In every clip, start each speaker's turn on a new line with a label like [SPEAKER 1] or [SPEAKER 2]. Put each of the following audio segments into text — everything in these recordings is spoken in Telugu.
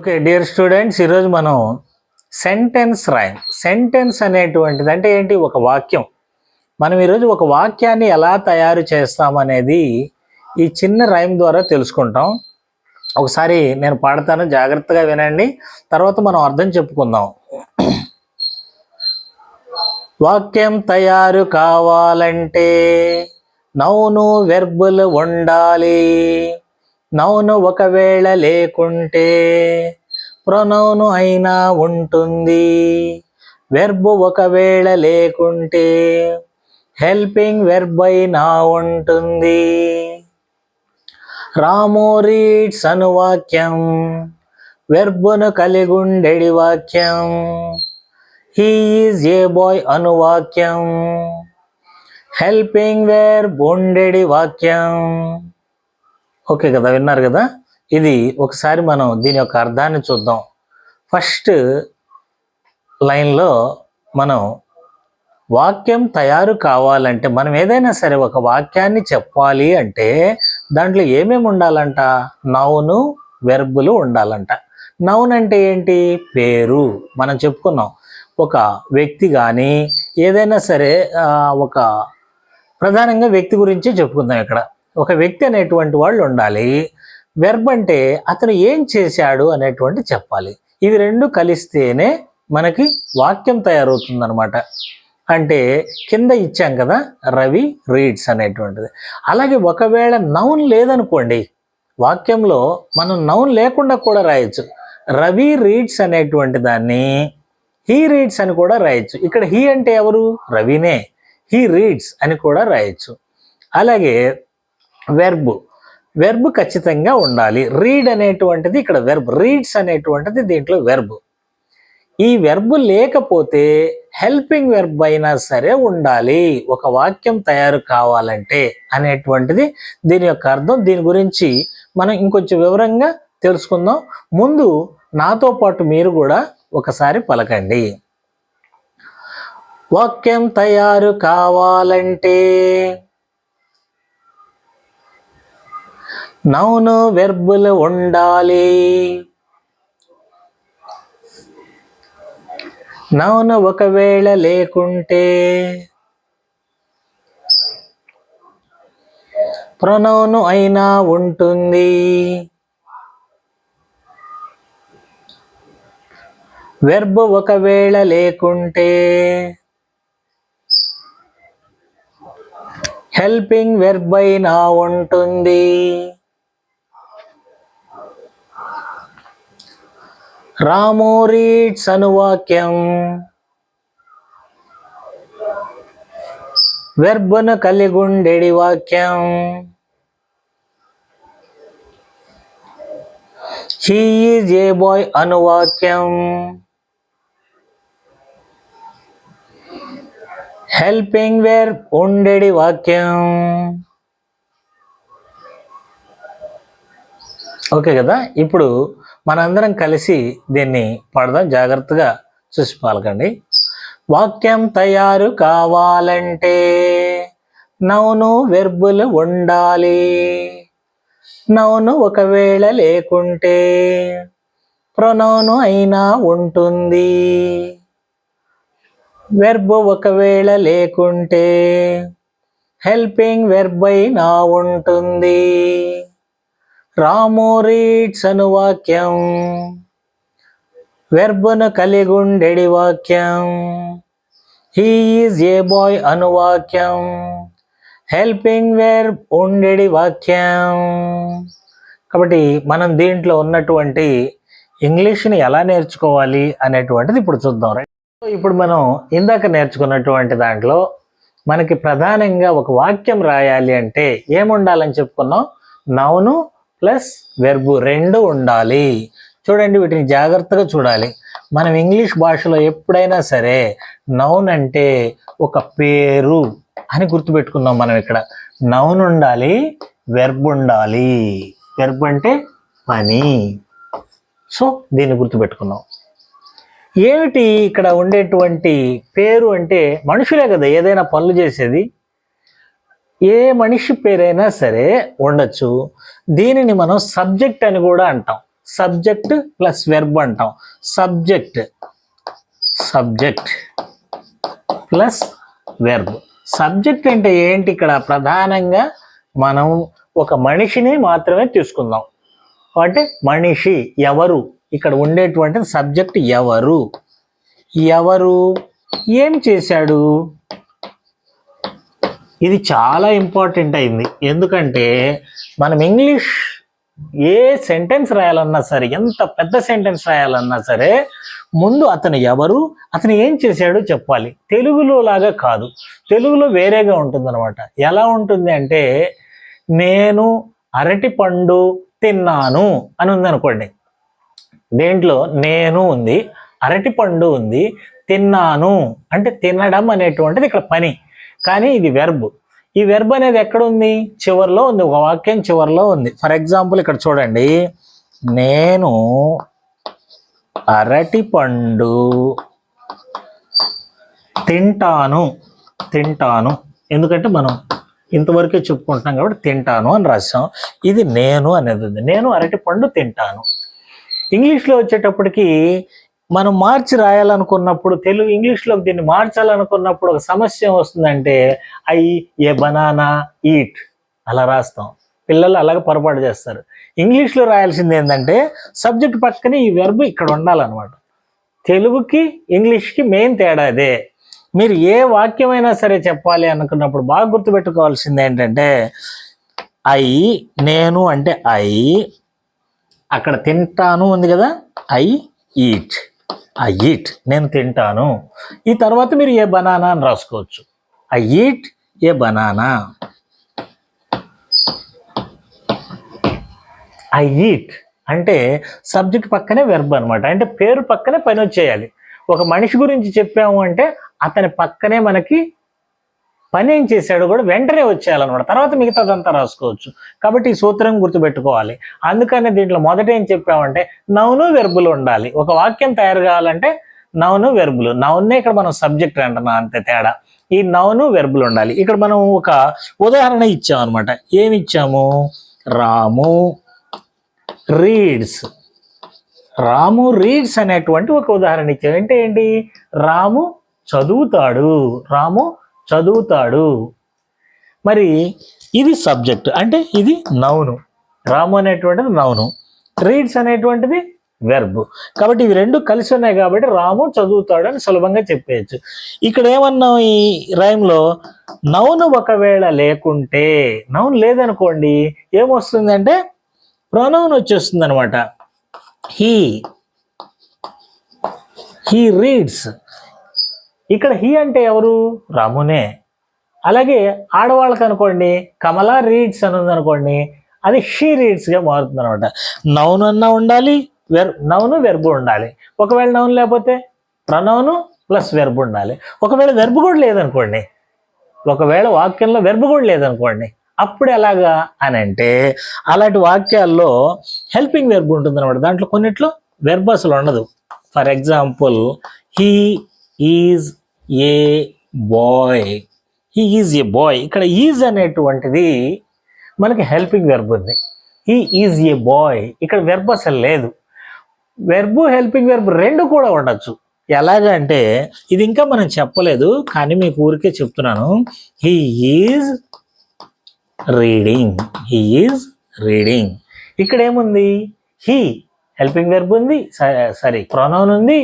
[SPEAKER 1] ఓకే డియర్ స్టూడెంట్స్ ఈరోజు మనం సెంటెన్స్ రైమ్ సెంటెన్స్ అనేటువంటిది అంటే ఏంటి? ఒక వాక్యం. మనం ఈరోజు ఒక వాక్యాన్ని ఎలా తయారు చేస్తామనేది ఈ చిన్న రైమ్ ద్వారా తెలుసుకుంటాం. ఒకసారి నేను పాడతాను జాగ్రత్తగా వినండి. తర్వాత మనం అర్థం చెప్పుకుందాం. వాక్యం తయారు కావాలంటే నౌను వెర్బులు ఉండాలి. నౌను ఒకవేళ లేకుంటే ప్రొనౌను అయినా ఉంటుంది. వెర్బు ఒకవేళ లేకుంటే హెల్పింగ్ వెర్బ్ అయినా ఉంటుంది. రాము రీడ్స్ అను వాక్యం వెర్బును కలిగుండెడి వాక్యం. హీ ఈజ్ ఏ బాయ్ అను వాక్యం హెల్పింగ్ వెర్బ్ ఉండెడి వాక్యం. ఓకే కదా విన్నారు కదా? ఇది ఒకసారి మనం దీని యొక్క అర్థాన్ని చూద్దాం. ఫస్ట్ లైన్లో మనం వాక్యం తయారు కావాలంటే మనం ఏదైనా సరే ఒక వాక్యాన్ని చెప్పాలి అంటే దాంట్లో ఏమేమి ఉండాలంట? నౌను వెర్బులు ఉండాలంట. నౌన్ అంటే ఏంటి? పేరు. మనం చెప్పుకున్నాం. ఒక వ్యక్తి కానీ ఏదైనా సరే ఒక ప్రధానంగా వ్యక్తి గురించి చెప్పుకుందాం ఇక్కడ. ఒక వ్యక్తి అనేటువంటి వాళ్ళు ఉండాలి. వెర్బ్ అంటే అతను ఏం చేశాడు అనేటువంటి చెప్పాలి. ఇవి రెండు కలిస్తేనే మనకి వాక్యం తయారవుతుందనమాట అంటే కింద ఇచ్చాం కదా రవి రీడ్స్ అనేటువంటిది. అలాగే ఒకవేళ నౌన్ లేదనుకోండి వాక్యంలో మనం నౌన్ లేకుండా కూడా రాయొచ్చు. రవి రీడ్స్ అనేటువంటి దాన్ని హీ రీడ్స్ అని కూడా రాయొచ్చు. ఇక్కడ హీ అంటే ఎవరు? రవినే. హీ రీడ్స్ అని కూడా రాయొచ్చు. అలాగే వెర్బ్ వెర్బ్ ఖచ్చితంగా ఉండాలి. రీడ్ అనేటువంటిది ఇక్కడ వెర్బ్ రీడ్స్ అనేటువంటిది దీంట్లో వెర్బ్ ఈ వెర్బ్ లేకపోతే హెల్పింగ్ వెర్బ్ అయినా సరే ఉండాలి. ఒక వాక్యం తయారు కావాలంటే అనేటువంటిది దీని యొక్క అర్థం. దీని గురించి మనం ఇంకొంచెం వివరంగా తెలుసుకుందాం. ముందు నాతో పాటు మీరు కూడా ఒకసారి పలకండి. వాక్యం తయారు కావాలంటే నౌను వెర్బులు ఉండాలి. నౌను ఒకవేళ లేకుంటే ప్రొనౌను అయినా ఉంటుంది. వెర్బ్ ఒకవేళ లేకుంటే హెల్పింగ్ వెర్బ్ అయినా ఉంటుంది. రాము రీడ్స్ అనువాక్యం. వెర్బను కలిగుండెడి వాక్యం. హీఈజ్ ఏ బాయ్ అనువాక్యం. హెల్పింగ్ వేర్ ఉండెడి వాక్యం. ఓకే కదా? ఇప్పుడు మనందరం కలిసి దీన్ని పడదాం. జాగ్రత్తగా చూసి పాల్గండి వాక్యం తయారు కావాలంటే నౌను వెర్బులు ఉండాలి. నౌను ఒకవేళ లేకుంటే ప్రొనౌను అయినా ఉంటుంది. వెర్బ్ ఒకవేళ లేకుంటే హెల్పింగ్ వెర్బ్ అయినా ఉంటుంది. రాము రీడ్స్ అను వాక్యం. వెర్బను కలిగుండెడి వాక్యం. హీ ఈజ్ ఏ బాయ్ అను వాక్యం. హెల్పింగ్ వెర్బ్ ఉండెడి వాక్యం. కాబట్టి మనం దీంట్లో ఉన్నటువంటి ఇంగ్లీష్ని ఎలా నేర్చుకోవాలి అనేటువంటిది ఇప్పుడు చూద్దాం. రైట్ ఇప్పుడు మనం ఇందాక నేర్చుకున్నటువంటి దాంట్లో మనకి ప్రధానంగా ఒక వాక్యం రాయాలి అంటే ఏముండాలని చెప్పుకున్నాం? నౌను ప్లస్ వెర్బు రెండు ఉండాలి. చూడండి వీటిని జాగ్రత్తగా చూడాలి. మనం ఇంగ్లీష్ భాషలో ఎప్పుడైనా సరే నౌన్ అంటే ఒక పేరు అని గుర్తుపెట్టుకుందాం మనం ఇక్కడ. నౌన్ ఉండాలి వెర్బ్ ఉండాలి. వెర్బ్ అంటే పని. సో దీన్ని గుర్తుపెట్టుకున్నాం. ఏమిటి ఇక్కడ ఉండేటువంటి పేరు అంటే మనుషులే కదా ఏదైనా పనులు చేసేది? ఏ మనిషి పేరైనా సరే ఉండొచ్చు. దీనిని మనం సబ్జెక్ట్ అని కూడా అంటాం. సబ్జెక్ట్ ప్లస్ వెర్బ్ అంటాం. Subject subject plus verb subject అంటే ఏంటి? ఇక్కడ ప్రధానంగా మనం ఒక మనిషిని మాత్రమే తీసుకుందాం. అంటే మనిషి ఎవరు? ఇక్కడ ఉండేటువంటి సబ్జెక్ట్ ఎవరు? ఎవరు? ఏం చేశాడు? ఇది చాలా ఇంపార్టెంట్ అయింది. ఎందుకంటే మనం ఇంగ్లీష్ ఏ సెంటెన్స్ రాయాలన్నా సరే ఎంత పెద్ద సెంటెన్స్ రాయాలన్నా సరే ముందు అతను ఎవరు అతను ఏం చేశాడో చెప్పాలి. తెలుగులో లాగా కాదు. తెలుగులో వేరేగా ఉంటుందన్నమాట. ఎలా ఉంటుంది అంటే నేను అరటి పండు తిన్నాను అని ఉందనుకోండి దేంట్లో? నేను ఉంది అరటి పండు ఉంది తిన్నాను. అంటే తినడం అనేటువంటిది ఇక్కడ పని. కానీ ఇది వెర్బ్ ఈ వెర్బ్ అనేది ఎక్కడ ఉంది చివరిలో ఉంది. ఒక వాక్యం చివరిలో ఉంది. ఫర్ ఎగ్జాంపుల్ ఇక్కడ చూడండి. నేను అరటి పండు తింటాను. తింటాను. ఎందుకంటే మనం ఇంతవరకే చెప్పుకుంటున్నాం కాబట్టి తింటాను అని రాసాం ఇది నేను అనేది ఉంది. నేను అరటి పండు తింటాను. ఇంగ్లీష్లో వచ్చేటప్పటికి మనం మార్చి రాయాలనుకున్నప్పుడు తెలుగు ఇంగ్లీష్లో దీన్ని మార్చాలనుకున్నప్పుడు ఒక సమస్య వస్తుందంటే ఐ ఏ బనానా ఈట్ అలా రాస్తాం. పిల్లలు అలాగే పొరపాటు చేస్తారు. ఇంగ్లీష్లో రాయాల్సింది ఏంటంటే సబ్జెక్ట్ పక్కనే ఈ వెర్బ్ ఇక్కడ ఉండాలన్నమాట. తెలుగుకి ఇంగ్లీష్కి మెయిన్ తేడా అదే. మీరు ఏ వాక్యమైనా సరే చెప్పాలి అనుకున్నప్పుడు బాగా గుర్తుపెట్టుకోవాల్సింది ఏంటంటే ఐ నేను అంటే ఐ అక్కడ తింటాను ఉంది కదా ఐ ఈట్. ఐ ఈట్ నేను తింటాను. ఈ తర్వాత మీరు ఏ బనానా అని రాసుకోవచ్చు. I eat a banana. I eat అంటే సబ్జెక్ట్ పక్కనే వెర్బ్ అనమాట అంటే పేరు పక్కనే పని వచ్చేయాలి. ఒక మనిషి గురించి చెప్పాము అంటే అతని పక్కనే మనకి పని ఏం చేశాడో కూడా వెంటనే వచ్చేయాలన్నమాట. తర్వాత మిగతాదంతా రాసుకోవచ్చు. కాబట్టి ఈ సూత్రం గుర్తుపెట్టుకోవాలి. అందుకనే దీంట్లో మొదట ఏం చెప్పామంటే నౌను వెర్బులు ఉండాలి. ఒక వాక్యం తయారు కావాలంటే నౌను వెర్బులు. నౌన్నే ఇక్కడ మనం సబ్జెక్ట్ అంటున్నాం అంతే తేడా. ఈ నౌను వెర్బులు ఉండాలి. ఇక్కడ మనం ఒక ఉదాహరణ ఇచ్చాం అనమాట ఏమి ఇచ్చాము? రాము రీడ్స్. రాము రీడ్స్ అనేటువంటి ఒక ఉదాహరణ ఇచ్చాం. అంటే ఏంటి? రాము చదువుతాడు. రాము చదువుతాడు. మరి ఇది సబ్జెక్ట్ అంటే ఇది నౌను. రాము అనేటువంటిది నౌను. రీడ్స్ అనేటువంటిది వెర్బ్ కాబట్టి ఇవి రెండు కలిసి ఉన్నాయి కాబట్టి రాము చదువుతాడు అని సులభంగా చెప్పేయచ్చు. ఇక్కడ ఏమన్నాం ఈ రైమ్లో నౌను ఒకవేళ లేకుంటే నౌన్ లేదనుకోండి ఏమొస్తుందంటే ప్రొనౌన్ వచ్చేస్తుంది అనమాట హీ. He reads. ఇక్కడ హీ అంటే ఎవరు? రామునే. అలాగే ఆడవాళ్ళకి అనుకోండి కమలా రీడ్స్ అని ఉందనుకోండి అది షీ రీడ్స్గా మారుతుంది అనమాట నౌన్ అన్నా ఉండాలి వెర్ నౌను వెర్బు ఉండాలి. ఒకవేళ నౌన్ లేకపోతే ప్రనౌను ప్లస్ వెర్బు ఉండాలి. ఒకవేళ వెర్బు కూడా లేదనుకోండి ఒకవేళ వాక్యంలో వెర్బు కూడా లేదనుకోండి అప్పుడు ఎలాగా అని అంటే అలాంటి వాక్యాల్లో హెల్పింగ్ వెర్బ్ ఉంటుంది అనమాట దాంట్లో కొన్నిట్లో వెర్బ్ అసలు ఉండదు. For example he is a boy. He is a boy ఇక్కడ ఈజ్ అనేటువంటిది మనకి హెల్పింగ్ వెర్బ్ ఉంది. హీ ఈజ్ ఏ బాయ్ ఇక్కడ వెర్బ్ అసలు లేదు. వెర్బు హెల్పింగ్ వెర్బ్ రెండు కూడా ఉండొచ్చు. ఎలాగంటే ఇది ఇంకా మనం చెప్పలేదు కానీ మీకు ఊరికే చెప్తున్నాను. He is reading he is reading ఇక్కడ ఏముంది? హీ హెల్పింగ్ వెర్బ్ ఉంది. సారీ ప్రొనౌన్ ఉంది.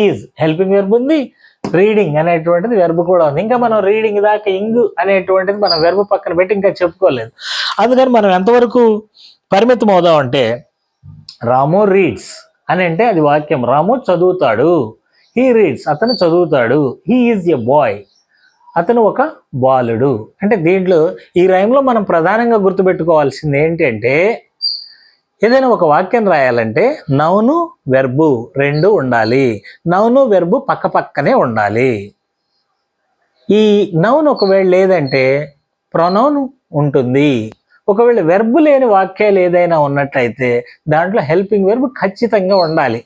[SPEAKER 1] ఈజ్ హెల్పింగ్ వెర్బ్ ఉంది. రీడింగ్ అనేటువంటిది వెర్బ్ కూడా ఉంది. ఇంకా మనం రీడింగ్ దాకా ఇంగ్ అనేటువంటిది మనం వెర్బ్ పక్కన పెట్టి ఇంకా చెప్పుకోలేదు. అందుకని మనం ఎంతవరకు పరిమితం అవుదాం అంటే రాము రీడ్స్ అని అంటే అది వాక్యం. రాము చదువుతాడు. హీ రీడ్స్ అతను చదువుతాడు. హీ ఈజ్ ఎ బాయ్ అతను ఒక బాలుడు. అంటే దీంట్లో ఈ రైమ్లో మనం ప్రధానంగా గుర్తుపెట్టుకోవాల్సింది ఏంటంటే ఏదైనా ఒక వాక్యం రాయాలంటే నౌను వెర్బు రెండు ఉండాలి. నౌను వెర్బు పక్క పక్కనే ఉండాలి. ఈ నౌన్ ఒకవేళ లేదంటే ప్రొనౌన్ ఉంటుంది. ఒకవేళ వెర్బు లేని వాక్యాలు ఏదైనా ఉన్నట్లయితే దాంట్లో హెల్పింగ్ వెర్బ్ ఖచ్చితంగా ఉండాలి.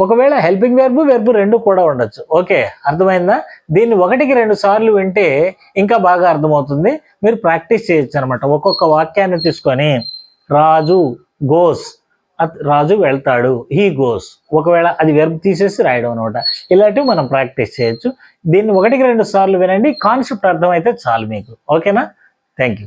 [SPEAKER 1] ఒకవేళ హెల్పింగ్ వెర్బు వెర్బు రెండు కూడా ఉండొచ్చు. ఓకే అర్థమైందా? దీన్ని ఒకటికి రెండు సార్లు వింటే ఇంకా బాగా అర్థమవుతుంది. మీరు ప్రాక్టీస్ చేయొచ్చు అనమాట. ఒక్కొక్క వాక్యాన్ని తీసుకొని రాజు గోస్. రాజు వెళ్తాడు. He goes. ఒకవేళ అది వెర్బ్ తీసేసి రాయడం అనమాట. ఇలాంటివి మనం ప్రాక్టీస్ చేయొచ్చు. దీన్ని ఒకటికి రెండు సార్లు వినండి. కాన్సెప్ట్ అర్థమైతే చాలు మీకు. ఓకేనా థ్యాంక్ యూ